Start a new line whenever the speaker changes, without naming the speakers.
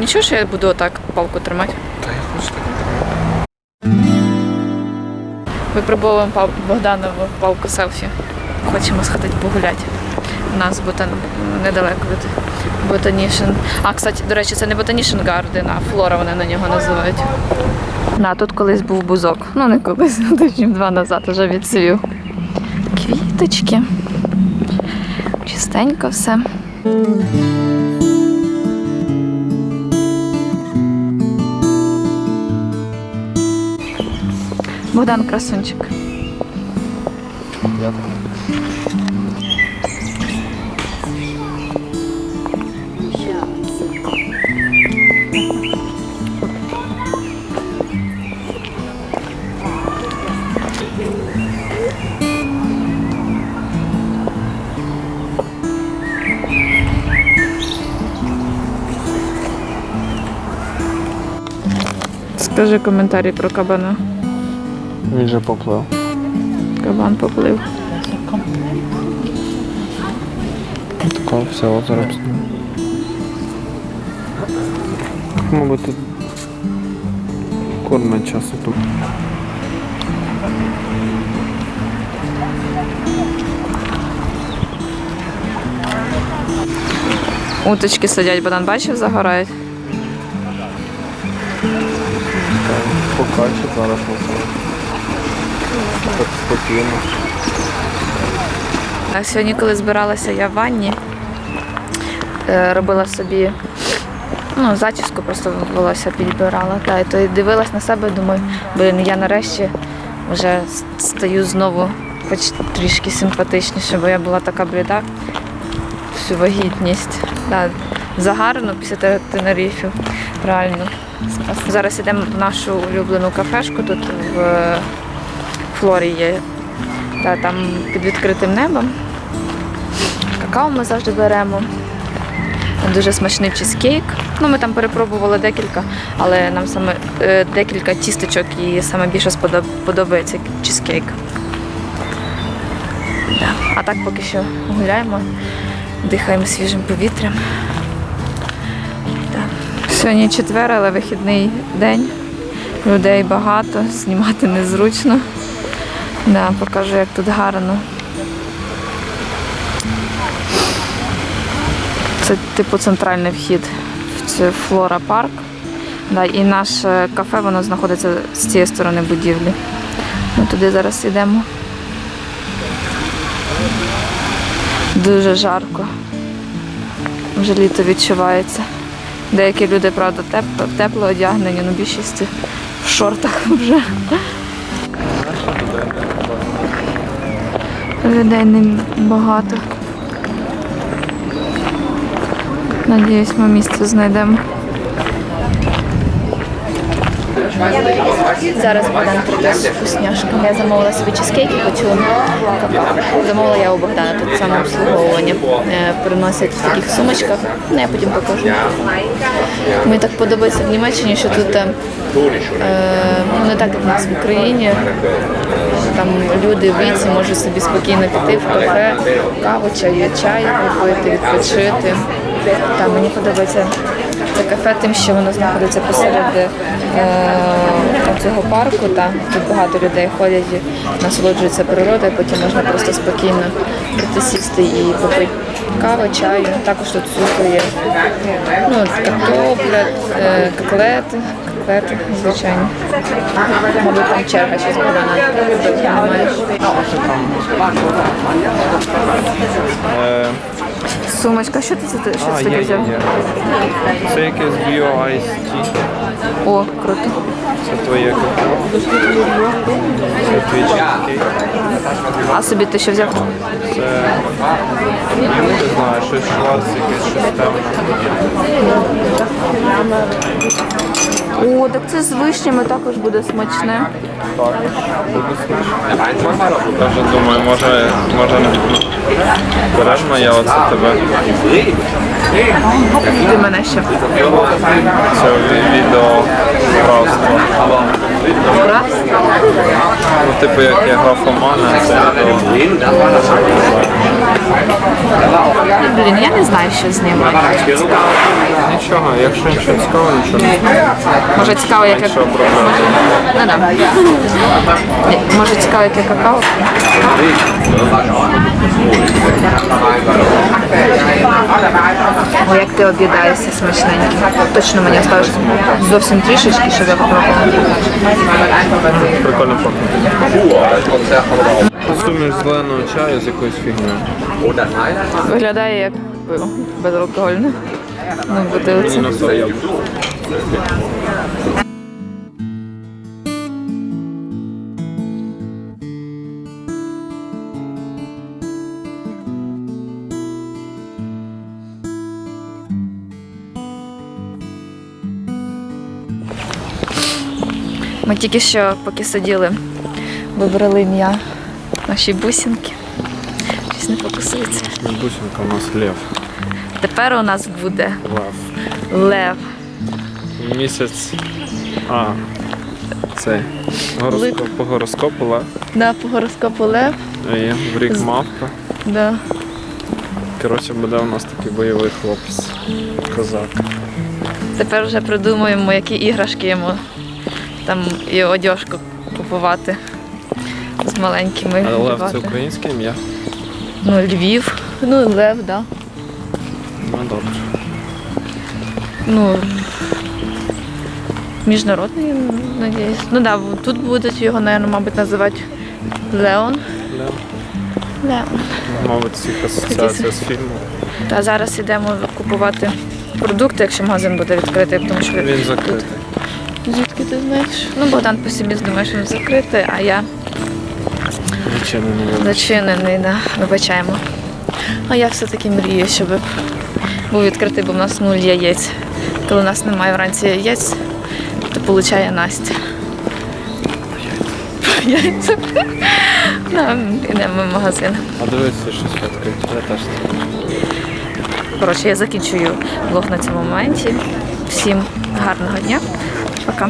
Нічого, що я буду отак палку тримати.
Та я хочу так.
Випробовуємо пал- Богданову палку селфі. Хочемо сходити погуляти. У нас ботан недалеко від Ботанішн. А, кстати, до речі, це не Ботанішн Гарден, а Флора вони на нього називають. На, тут колись був бузок. Ну не колись, тижнів два назад вже відсвів. Квіточки. Чистенько все. Богдан красунчик.
Я так.
Скажи коментарі про кабана.
Він же поплив.
Кабан поплив.
Тако все озеро. Мабуть, тут кормить часу тут.
Уточки сидять, Богдан бачив, загорають.
Покаче зараз. Так спокійно.
А сьогодні, коли збиралася я в ванні, е, робила собі ну, зачіску, просто волосся підбирала. Та, і то дивилась на себе, думаю, блін, я нарешті вже стаю знову хоч трішки симпатичніше, бо я була така бліда всю вагітність. Та, загарно після те- тенерифів, реально. Зараз йдемо в нашу улюблену кафешку тут в Флорі є. Та, там під відкритим небом. Какао ми завжди беремо. Дуже смачний чизкейк. Ну, ми там перепробували декілька, але нам саме е, декілька тістечок і саме більше сподоб- подобається чизкейк. Да. А так поки що гуляємо, дихаємо свіжим повітрям. Да. Сьогодні четвер, але вихідний день. Людей багато, знімати незручно. Да, покажу, як тут гарно. Це типу центральний вхід в Флора парк. Да, і наше кафе воно знаходиться з цієї сторони будівлі. Ми туди зараз йдемо. Дуже жарко. Вже літо відчувається. Деякі люди, правда, тепло, тепло одягнені, але більшість в шортах вже. Людей не багато. Надіюсь, ми місце знайдемо. Зараз Богдан прийде з вкусняшками. Я замовила собі чизкейк і хочу какао. Замовила я у Богдана тут саме обслуговування. Е, Приносять в таких сумочках. Ну, я потім покажу. Мені так подобається в Німеччині, що тут е, ну, не так, як в нас в Україні. Там люди в віці можуть собі спокійно піти в кафе, каву, чай, чай випити, відпочити. Та, мені подобається це кафе тим, що воно знаходиться посеред е, цього парку. Та, тут багато людей ходять, насолоджуються природою, потім можна просто спокійно прийти сісти і попити каву, чаю. Також тут супи є. Ну, картопля, е, котлети, котлети, звичайно. Мабуть, там черга ще з Богдана. Немає. Сумочка, що ти це що
є,
взяв?
Це якесь біо Ice Tea.
О, круто.
Це твоє. Це твій чизкейк.
А собі ти що взяв?
Це, я не знаю, щось шварц, якесь щось темне.
О, так це з вишнями також буде смачне.
Вже думаю, може, може не бережно я оце тебе.
Ти мене ще.
Це відео просто. Ну, типу, як я графоман, а це
Блін, я не знаю, що з ними.
нічого, якщо нічого цікавого, нічого не
Може цікаво, яке
обробляти?
Ну да. Ні, Може цікаво, яке какао. О, як ти об'їдаєшся смачненьким. Точно мені ставиш зовсім трішечки, щоб я попробувала.
Прикольно пахне. Суміш зеленого чаю з якоюсь фігнею.
Виглядає як пиво безалкогольне. Ну, бутилці. Ми тільки що, поки сиділи, вибрали ім'я нашій бусинки. Щось не фокусується.
Бусинка у нас лев.
Тепер у нас буде
Лев.
лев.
Місяць. А. Цей. Гороскоп, по гороскопу лев.
Да, по гороскопу лев.
І в рік мавпа.
Да.
Коротше, буде у нас такий бойовий хлопець. Козак.
Тепер вже придумуємо, які іграшки йому там і одяжку купувати з маленькими.
А лев це українське ім'я?
Ну, Львів. Ну, Лев, так. Да.
Ну добре.
Ну, міжнародний, надіюсь. Ну так, да, тут будуть його, наверное, мабуть, називати Леон.
Лев.
Леон.
Мабуть, всіх асоціація з фільмом.
Та зараз йдемо купувати продукти, якщо магазин буде відкритий, тому що
Він закритий.
Звідки ти знаєш? Ну, Богдан песиміст думає, що він закритий, а я
вибір.
зачинений, да. вибачаємо. А я все-таки мрію, щоб був відкритий, бо в нас нуль яєць. Коли у нас немає вранці яєць, то получає Настя. Яйця. Да, Йдемо в магазин.
А дивись, щось відкрите. Я теж.
Коротше, я закінчую влог на цьому моменті. Всім гарного дня. Пока.